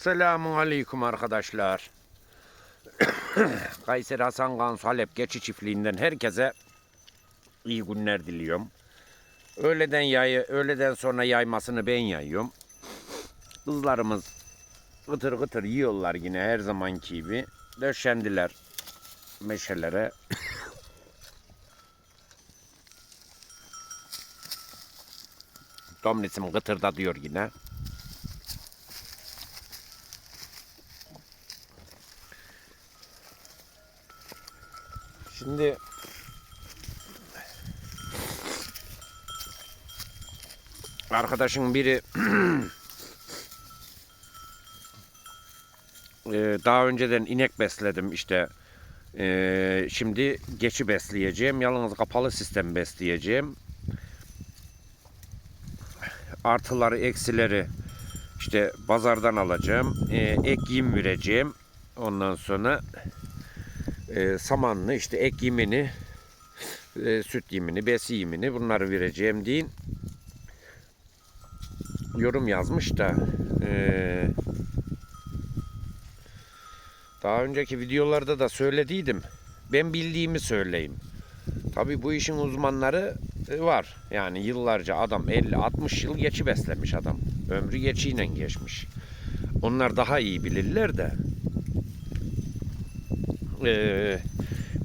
Selamun aleyküm arkadaşlar. Kayseri Hasan Kansu Halep Geçi Çiftliği'nden herkese iyi günler diliyorum. Öğleden yayı, öğleden sonra yaymasını ben yayıyorum. Kızlarımız gıtır gıtır yiyorlar yine her zamanki gibi. Döşendiler meşelere. Domnisim gıtırda diyor yine. Şimdi arkadaşın biri Eee, daha önceden inek besledim işte. Eee, şimdi geçi besleyeceğim yalnız kapalı sistem besleyeceğim. Artıları eksileri işte pazardan alacağım Eee, ek yem vereceğim. Ondan sonra e, samanlı işte ek yemini, e, süt yemini, besi yemini bunları vereceğim deyin. Yorum yazmış da e, daha önceki videolarda da söylediydim. Ben bildiğimi söyleyeyim. Tabi bu işin uzmanları e, var. Yani yıllarca adam 50-60 yıl geçi beslemiş adam. Ömrü geçiyle geçmiş. Onlar daha iyi bilirler de e,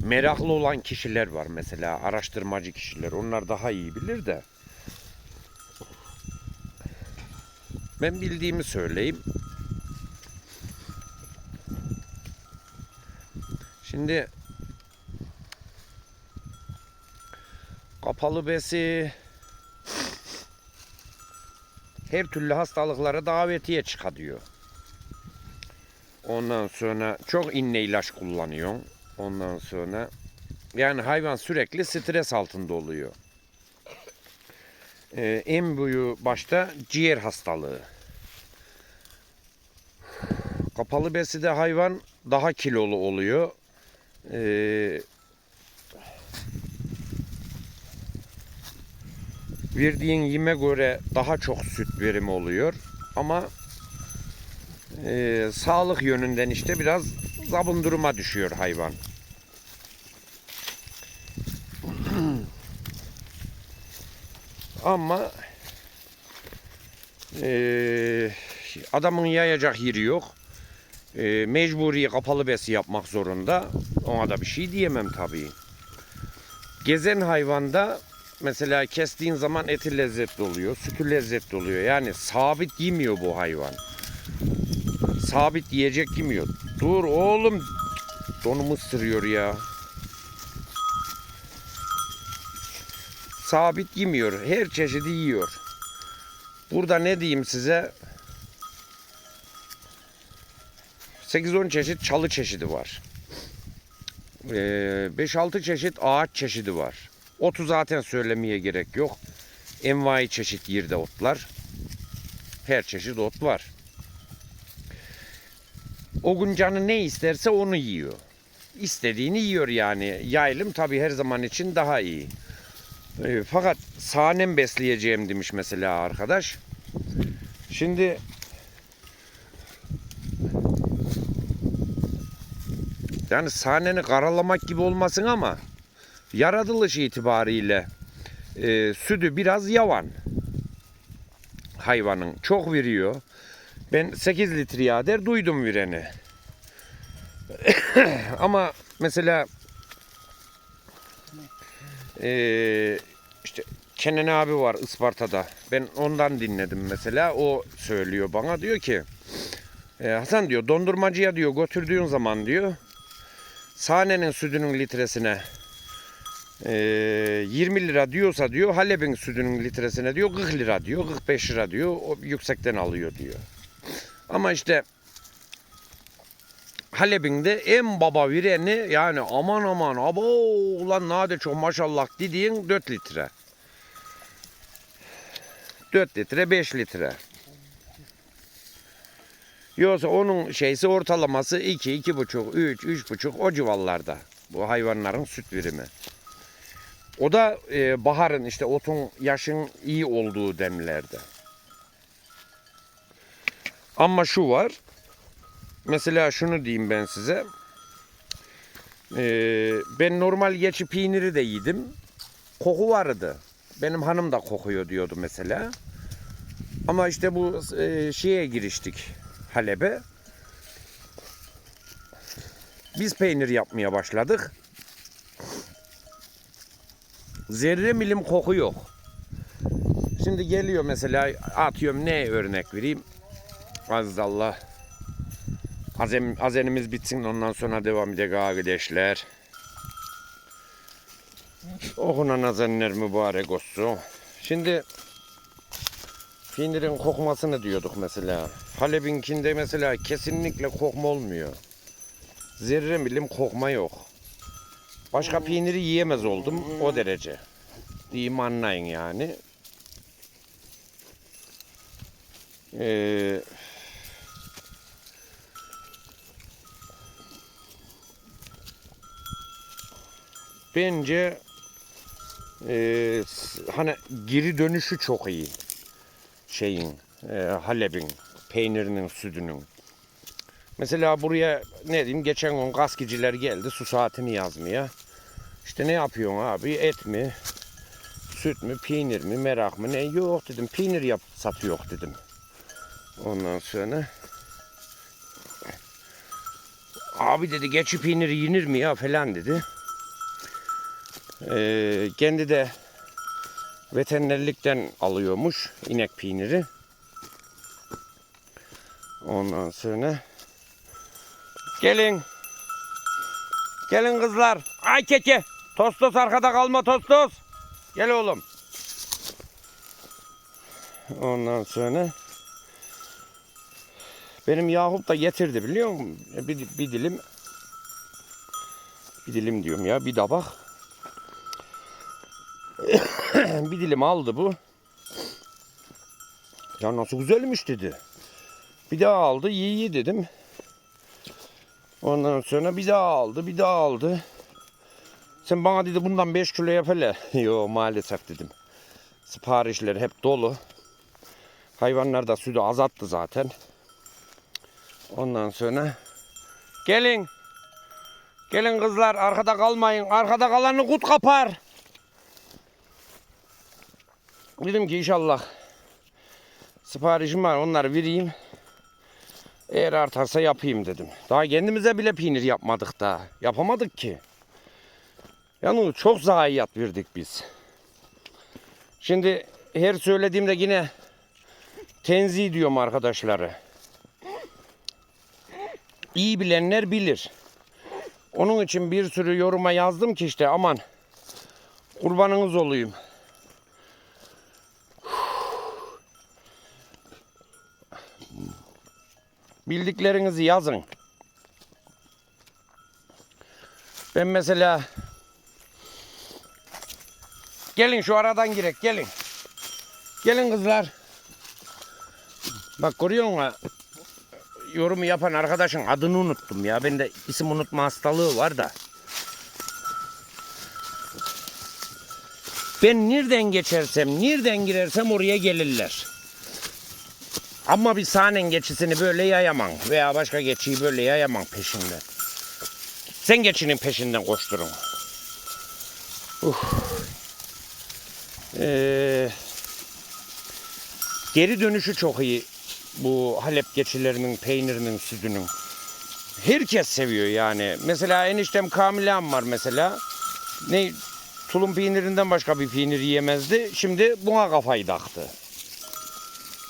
meraklı olan kişiler var mesela araştırmacı kişiler. Onlar daha iyi bilir de. Ben bildiğimi söyleyeyim. Şimdi kapalı besi her türlü hastalıklara davetiye çıkarıyor. Ondan sonra çok inne ilaç kullanıyor. Ondan sonra yani hayvan sürekli stres altında oluyor. Ee, en büyüğü başta ciğer hastalığı. Kapalı beside hayvan daha kilolu oluyor. Ee, verdiğin yeme göre daha çok süt verimi oluyor. Ama e, sağlık yönünden işte biraz zabun duruma düşüyor hayvan. Ama e, adamın yayacak yeri yok. E, mecburi kapalı besi yapmak zorunda. Ona da bir şey diyemem tabii. Gezen hayvanda mesela kestiğin zaman eti lezzetli oluyor, sütü lezzetli oluyor. Yani sabit yemiyor bu hayvan sabit yiyecek yemiyor. Dur oğlum. Donumu ısırıyor ya. Sabit yemiyor. Her çeşidi yiyor. Burada ne diyeyim size? 8-10 çeşit çalı çeşidi var. Ee, 5-6 çeşit ağaç çeşidi var. Otu zaten söylemeye gerek yok. Envai çeşit yerde otlar. Her çeşit ot var. O gün canı ne isterse onu yiyor. İstediğini yiyor yani. Yaylım tabii her zaman için daha iyi. E, fakat sahnem besleyeceğim demiş mesela arkadaş. Şimdi yani sahneni karalamak gibi olmasın ama yaratılış itibariyle e, sütü biraz yavan hayvanın. Çok veriyor. Ben 8 litre yader duydum vireni. Ama mesela eee işte Kenan abi var Isparta'da. Ben ondan dinledim mesela. O söylüyor bana diyor ki e, Hasan diyor dondurmacıya diyor götürdüğün zaman diyor sahnenin sütünün litresine e, 20 lira diyorsa diyor Halep'in sütünün litresine diyor 40 lira diyor 45 lira diyor o yüksekten alıyor diyor. Ama işte Halep'in de en baba vireni yani aman aman abo ulan nade çok maşallah dediğin 4 litre. 4 litre 5 litre. Yoksa onun şeysi ortalaması 2, 2,5, 3, 3,5 o civarlarda. Bu hayvanların süt verimi. O da e, baharın işte otun yaşın iyi olduğu demlerde. Ama şu var. mesela şunu diyeyim ben size. Ee, ben normal geçi peyniri de yedim. Koku vardı. Benim hanım da kokuyor diyordu mesela. Ama işte bu e, şeye giriştik Halep'e. Biz peynir yapmaya başladık. Zerre milim koku yok. Şimdi geliyor mesela atıyorum ne örnek vereyim. Aziz Allah. Azem, azenimiz bitsin ondan sonra devam edecek arkadaşlar. Okunan azenler mübarek olsun. Şimdi peynirin kokmasını diyorduk mesela. Halep'inkinde mesela kesinlikle kokma olmuyor. Zerre milim kokma yok. Başka peyniri yiyemez oldum o derece. Diyeyim anlayın yani. Ee, bence e, hani geri dönüşü çok iyi şeyin e, Halep'in peynirinin sütünün. Mesela buraya ne diyeyim geçen gün gaskiciler geldi su saatini yazmaya. İşte ne yapıyorsun abi et mi süt mü peynir mi merak mı ne yok dedim peynir yap satıyor dedim. Ondan sonra abi dedi geçi peyniri yenir mi ya falan dedi. Ee, kendi de veterinerlikten alıyormuş inek peyniri. Ondan sonra gelin. Gelin kızlar. Ay keke. Tostos arkada kalma tostos. Gel oğlum. Ondan sonra benim Yakup da getirdi biliyor musun? Bir, bir dilim bir dilim diyorum ya bir tabak. Bir dilim aldı bu. Ya nasıl güzelmiş dedi. Bir daha aldı iyi iyi dedim. Ondan sonra bir daha aldı bir daha aldı. Sen bana dedi bundan 5 kilo yap hele. Yo maalesef dedim. Siparişler hep dolu. Hayvanlar da sütü azalttı zaten. Ondan sonra gelin. Gelin kızlar arkada kalmayın. Arkada kalanı kut kapar. Dedim ki inşallah siparişim var onları vereyim. Eğer artarsa yapayım dedim. Daha kendimize bile peynir yapmadık daha. Yapamadık ki. Yani çok zayiat verdik biz. Şimdi her söylediğimde yine tenzih diyorum arkadaşları. İyi bilenler bilir. Onun için bir sürü yoruma yazdım ki işte aman kurbanınız olayım. Bildiklerinizi yazın. Ben mesela gelin şu aradan girek gelin. Gelin kızlar. Bak görüyor musun? Yorumu yapan arkadaşın adını unuttum ya. Bende isim unutma hastalığı var da. Ben nereden geçersem, nereden girersem oraya gelirler. Ama bir sahnen geçisini böyle yayamam. Veya başka geçiyi böyle yayamam peşinden. Sen geçinin peşinden koşturun. Uf. Ee, geri dönüşü çok iyi. Bu Halep geçilerinin, peynirinin, sütünün. Herkes seviyor yani. Mesela eniştem Kamilan var mesela. Ne tulum peynirinden başka bir peynir yiyemezdi. Şimdi buna kafayı taktı.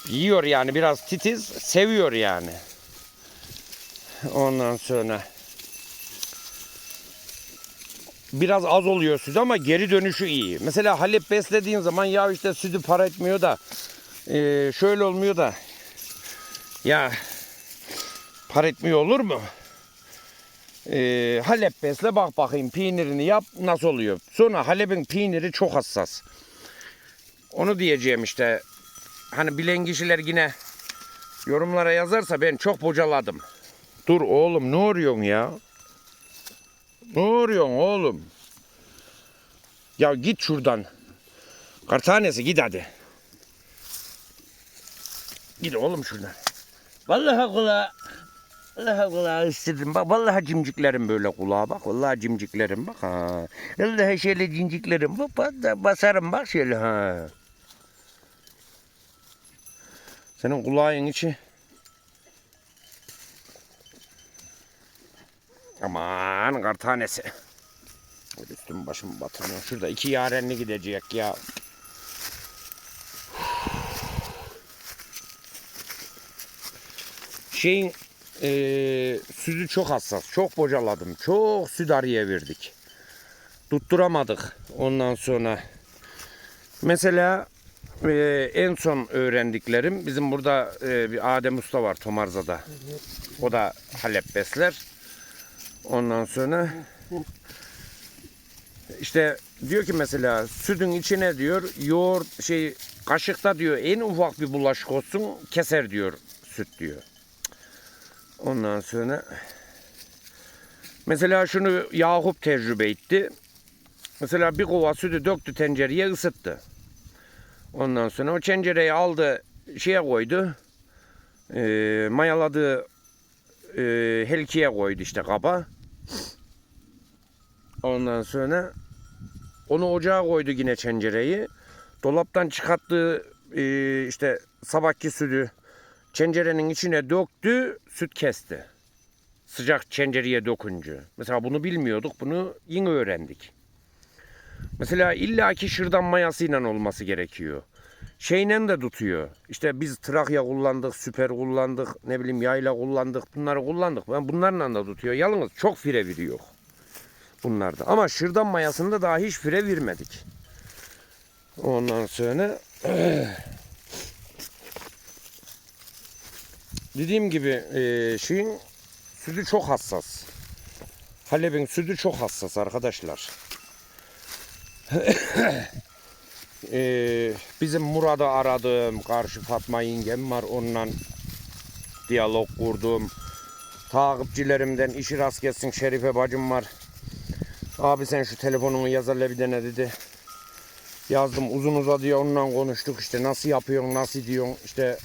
Yiyor yani biraz titiz, seviyor yani. Ondan sonra biraz az oluyor süt ama geri dönüşü iyi. Mesela Halep beslediğin zaman ya işte sütü para etmiyor da e, şöyle olmuyor da ya para etmiyor olur mu? E, Halep besle bak bakayım peynirini yap nasıl oluyor. Sonra Halep'in peyniri çok hassas. Onu diyeceğim işte. Hani bilen kişiler yine yorumlara yazarsa ben çok bocaladım. Dur oğlum ne arıyorsun ya? Ne arıyorsun oğlum? Ya git şuradan. Kartanesi git hadi. Git oğlum şuradan. Vallahi kula Vallahi kulağı istedim. Bak vallahi cimciklerim böyle kulağa bak. Vallahi cimciklerim bak ha. Vallahi şöyle cimciklerim bak. basarım bak şöyle ha. Senin kulağın içi. Aman kar tanesi. Üstüm başımı batırmıyor. Şurada iki yarenli gidecek ya. Şeyin eee sütü çok hassas. Çok bocaladım. Çok süt arıya verdik. Tutturamadık ondan sonra. Mesela eee, en son öğrendiklerim bizim burada eee, bir Adem Usta var Tomarza'da. O da Halep besler. Ondan sonra işte diyor ki mesela sütün içine diyor yoğurt şey kaşıkta diyor en ufak bir bulaşık olsun keser diyor süt diyor. Ondan sonra mesela şunu Yakup tecrübe etti. Mesela bir kova sütü döktü tencereye ısıttı. Ondan sonra o tencereyi aldı şeye koydu. Eee mayaladığı eee helkiye koydu işte kaba. Ondan sonra onu ocağa koydu yine tencereyi. Dolaptan çıkarttığı eee, işte sabahki sütü tencerenin içine döktü, süt kesti. Sıcak tencereye dökünce. Mesela bunu bilmiyorduk, bunu yine öğrendik. Mesela illaki şırdan mayasıyla olması gerekiyor. Şeyle de tutuyor. İşte biz Trakya kullandık, süper kullandık, ne bileyim yayla kullandık, bunları kullandık. Ben bunlarla da tutuyor. Yalnız çok fire veriyor bunlarda. Ama şırdan mayasında daha hiç fire vermedik. Ondan sonra dediğim gibi e, şeyin sütü çok hassas. Halep'in sütü çok hassas arkadaşlar. E, bizim Murat'ı aradığım karşı Fatma yengem var. Onunla diyalog kurdum. Takipçilerimden işi rast gelsin Şerife bacım var. Abi sen şu telefonumu yazarla bir dene dedi. Yazdım uzun uzadıya onunla konuştuk işte nasıl yapıyorsun nasıl diyorsun işte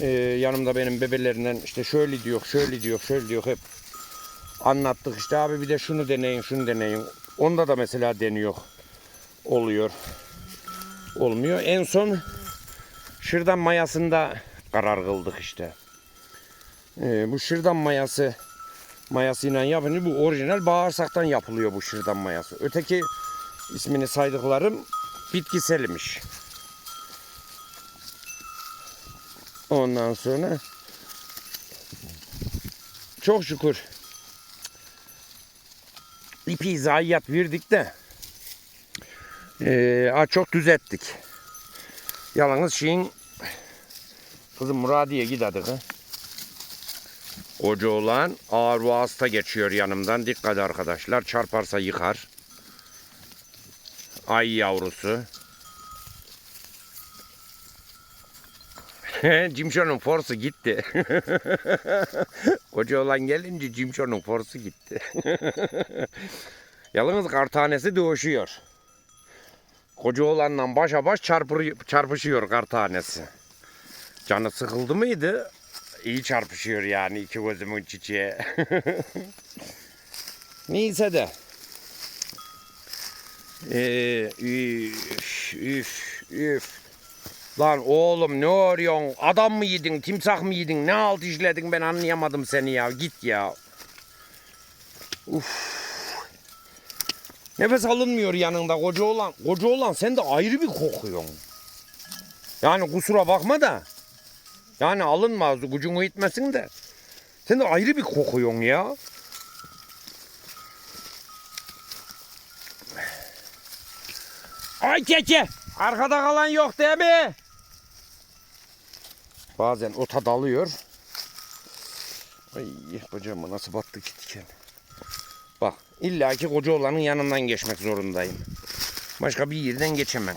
e, yanımda benim bebelerinden işte şöyle diyor şöyle diyor şöyle diyor hep anlattık işte abi bir de şunu deneyin şunu deneyin. Onda da mesela deniyor oluyor olmuyor. En son şırdan mayasında karar kıldık işte. E, bu şırdan mayası mayasıyla yapınca bu orijinal bağırsaktan yapılıyor bu şırdan mayası. Öteki ismini saydıklarım bitkiselmiş. Ondan sonra çok şükür ipi zayiat verdik de ha, çok düzelttik. Yalnız şeyin kızım Muradiye gidedik. Koca olan ağır vasıta geçiyor yanımdan. Dikkat arkadaşlar. Çarparsa yıkar. Ay yavrusu. Cimşon'un forsu gitti. Koca olan gelince Cimşon'un forsu gitti. Yalnız kar tanesi dövüşüyor. Koca olanla başa baş çarpır, çarpışıyor kar tanesi. Canı sıkıldı mıydı? İyi çarpışıyor yani iki gözümün çiçeği. Neyse de. Ee, üf, üf, üf. Lan oğlum ne arıyorsun? Adam mı yedin, timsah mı yedin? Ne alt işledin ben anlayamadım seni ya. Git ya. Uf. Nefes alınmıyor yanında koca olan. Koca olan sen de ayrı bir kokuyorsun. Yani kusura bakma da. Yani alınmaz gücünü itmesin de. Sen de ayrı bir kokuyorsun ya. Ay keke. Arkada kalan yok değil mi? Bazen ota dalıyor. Ay bacağıma nasıl battı ki diken. Bak illaki koca olanın yanından geçmek zorundayım. Başka bir yerden geçemem.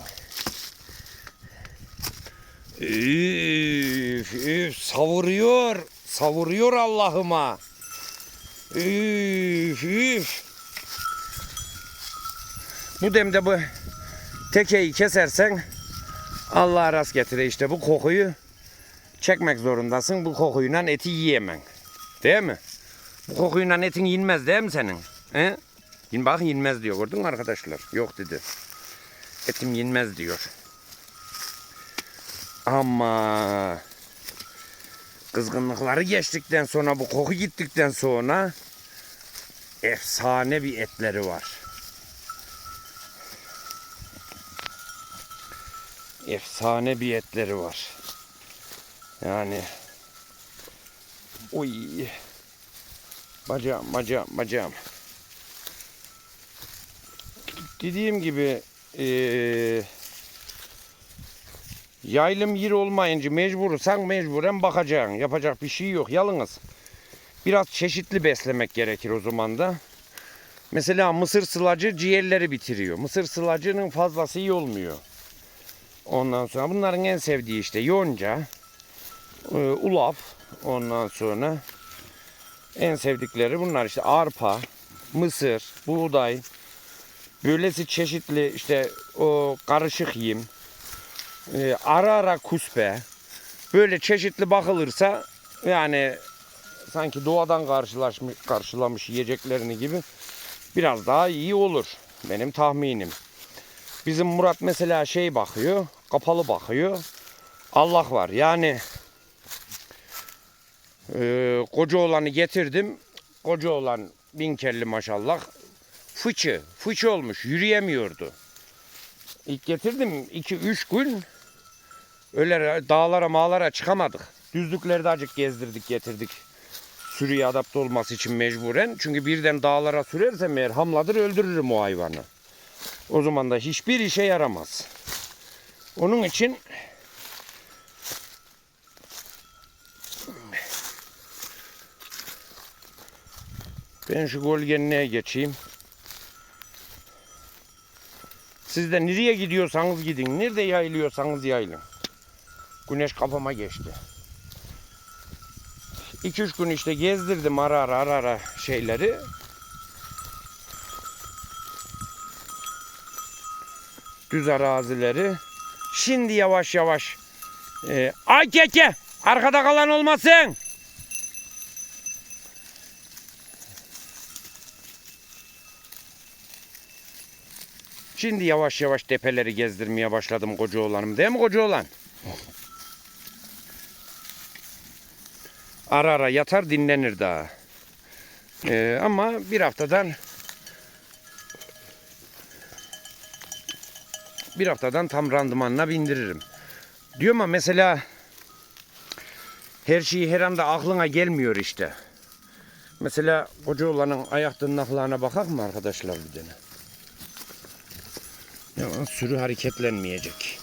Üf, üf, savuruyor. Savuruyor Allah'ıma. Üf, üf. Bu demde bu tekeyi kesersen Allah rast getire işte bu kokuyu çekmek zorundasın. Bu kokuyla eti yiyemem. Değil mi? Bu kokuyla etin yenmez değil mi senin? He? Bak yenmez diyor gördün mü arkadaşlar? Yok dedi. Etim yenmez diyor. Ama kızgınlıkları geçtikten sonra bu koku gittikten sonra efsane bir etleri var. Efsane bir etleri var. Yani Uy. Bacağım, bacağım, bacağım. Dediğim gibi eee yaylım yer olmayınca mecbursan mecburen bakacaksın. Yapacak bir şey yok. Yalnız biraz çeşitli beslemek gerekir o zaman da. Mesela mısır sılacı ciğerleri bitiriyor. Mısır sılacının fazlası iyi olmuyor. Ondan sonra bunların en sevdiği işte yonca, e, ulaf, ondan sonra en sevdikleri bunlar işte arpa, mısır, buğday, böylesi çeşitli işte o karışık yem, e, ara ara kuspe, böyle çeşitli bakılırsa yani sanki doğadan karşılaşmış, karşılamış yiyeceklerini gibi biraz daha iyi olur benim tahminim. Bizim Murat mesela şey bakıyor, kapalı bakıyor. Allah var yani ee, koca olanı getirdim. Koca olan bin kelli maşallah. Fıçı, fıçı olmuş. Yürüyemiyordu. İlk getirdim 2-3 gün öyle dağlara mağlara çıkamadık. Düzlüklerde acık gezdirdik getirdik. Sürüye adapte olması için mecburen. Çünkü birden dağlara sürersem eğer hamladır öldürürüm o hayvanı. O zaman da hiçbir işe yaramaz. Onun için Ben şu gölgenliğe geçeyim. Siz de nereye gidiyorsanız gidin. Nerede yayılıyorsanız yayılın. Güneş kafama geçti. 2-3 gün işte gezdirdim ara ara ara ara şeyleri. Düz arazileri. Şimdi yavaş yavaş. E, ay keke! Arkada kalan olmasın. Şimdi yavaş yavaş tepeleri gezdirmeye başladım koca oğlanım. Değil mi koca oğlan? Ara ara yatar dinlenir daha. Ee, ama bir haftadan bir haftadan tam randımanına bindiririm. Diyor ama mesela her şeyi her anda aklına gelmiyor işte. Mesela koca oğlanın ayak tırnaklarına bakak mı arkadaşlar bir tane? Ya, sürü hareketlenmeyecek.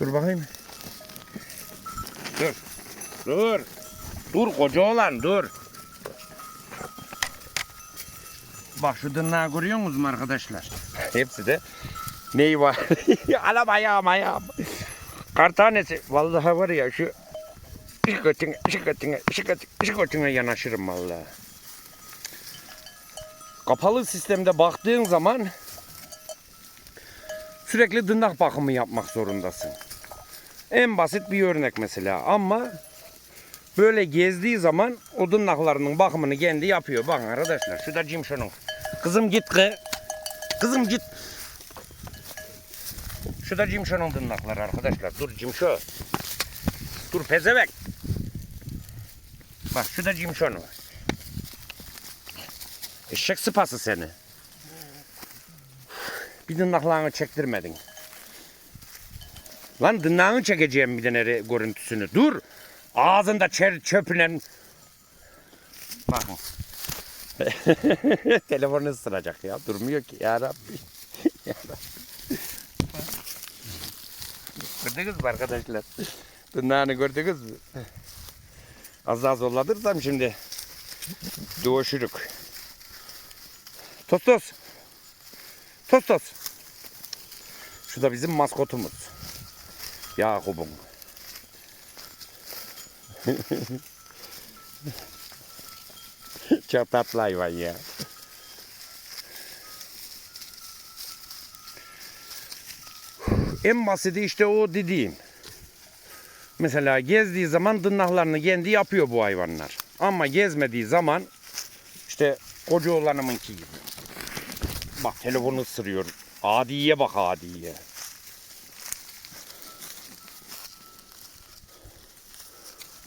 Dur bakayım. Dur. Dur. Dur koca olan dur. Bak şu görüyor musunuz arkadaşlar? Hepsi de neyi var? Alam ayağım ayağım. Kar tanesi. Vallahi var ya şu şu götüne, şu götüne yanaşırım vallahi. Kapalı sistemde baktığın zaman sürekli tırnak bakımı yapmak zorundasın. En basit bir örnek mesela ama böyle gezdiği zaman o tırnaklarının bakımını kendi yapıyor. Bakın arkadaşlar şu da Cimşo'nun. Kızım git kı. Kızım git. Şu da Cimşo'nun tırnakları arkadaşlar. Dur Cimşo. Dur pezevek. Bak şu da Cimşo'nun. Eşek sıpası seni. Bir tırnaklarını çektirmedin. Lan tırnağını çekeceğim bir tane re- görüntüsünü. Dur. Ağzında çer çöpünen. Bakın. Telefonu ısıracak ya. Durmuyor ki ya Rabbi. Ya Rabbi. Gördünüz mü arkadaşlar? Tırnağını gördünüz mü? Az daha zorladırsam şimdi doğuşuruk. Tos tos. Tos tos. Şu da bizim maskotumuz. Yakup'un. Çok tatlı hayvan ya. En basiti işte o dediğim. Mesela gezdiği zaman tırnaklarını kendi yapıyor bu hayvanlar. Ama gezmediği zaman işte koca oğlanımınki gibi. Bak telefonu ısırıyor. Adiye bak adiye.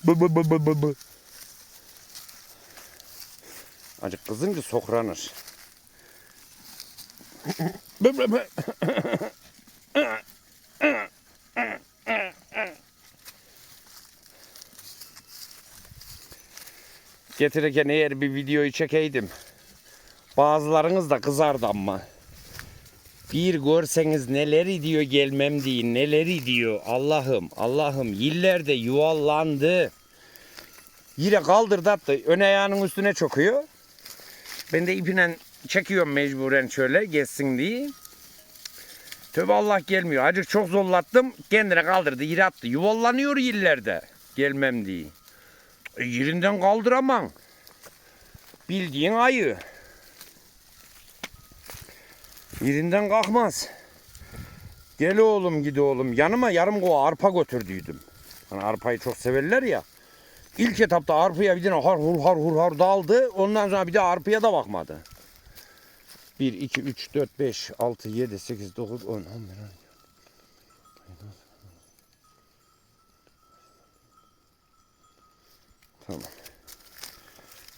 Bı bı bı bı bı bı. Acık kızınca sokranır. Bı bı bı. Getirirken eğer bir videoyu çekeydim. Bazılarınız da kızardı ama. Bir görseniz neler diyor gelmem deyin neler diyor Allah'ım Allah'ım yillerde yuvallandı. Yine kaldırdı attı ön ayağının üstüne çöküyor. Ben de ipinen çekiyorum mecburen şöyle geçsin diye. Tövbe Allah gelmiyor. Acık çok zorlattım. Kendine kaldırdı. Yere attı. Yuvallanıyor yillerde. Gelmem diye. E, yerinden kaldıramam. Bildiğin ayı. Yerinden kalkmaz. Gel oğlum gidi oğlum. Yanıma yarım kova arpa götürdüydüm. Hani arpayı çok severler ya. İlk etapta arpaya bir tane har hur har hur har daldı. Ondan sonra bir de arpaya da bakmadı. 1, 2, 3, 4, 5, 6, 7, 8, 9, 10, 11, 12. Tamam.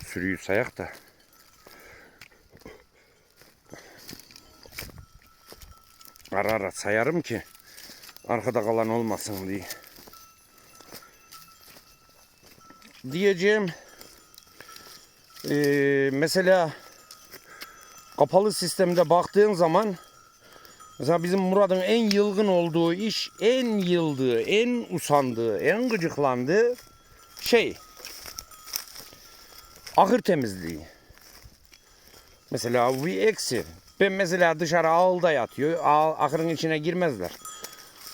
Sürüyü sayak da. Ara ara sayarım ki arkada kalan olmasın diye. Diyeceğim eee, mesela kapalı sistemde baktığın zaman mesela bizim Murat'ın en yılgın olduğu iş en yıldığı, en usandığı, en gıcıklandığı şey ahır temizliği. Mesela bir eksi. Ben mesela dışarı ağılda yatıyor. Ağ, ahırın içine girmezler.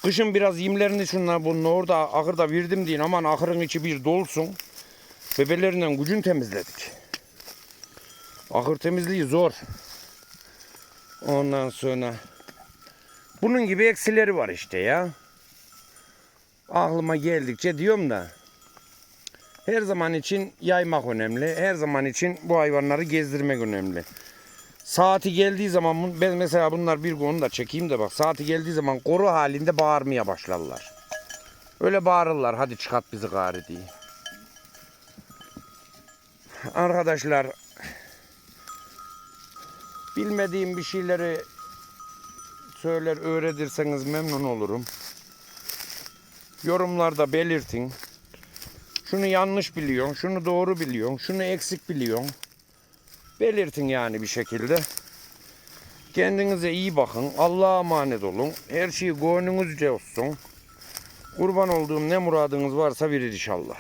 Kışın biraz yemlerini şunlar bunu orada ahırda verdim deyin aman ahırın içi bir dolsun. Bebelerinden gücün temizledik. Ahır temizliği zor. Ondan sonra bunun gibi eksileri var işte ya. Aklıma geldikçe diyorum da her zaman için yaymak önemli. Her zaman için bu hayvanları gezdirmek önemli. Saati geldiği zaman ben mesela bunlar bir konu da çekeyim de bak saati geldiği zaman koru halinde bağırmaya başlarlar. Öyle bağırırlar hadi çıkart bizi gari diye. Arkadaşlar bilmediğim bir şeyleri söyler öğretirseniz memnun olurum. Yorumlarda belirtin. Şunu yanlış biliyorsun, şunu doğru biliyorsun, şunu eksik biliyorsun. Belirtin yani bir şekilde. Kendinize iyi bakın. Allah'a emanet olun. Her şey gönlünüzce olsun. Kurban olduğum ne muradınız varsa verir inşallah.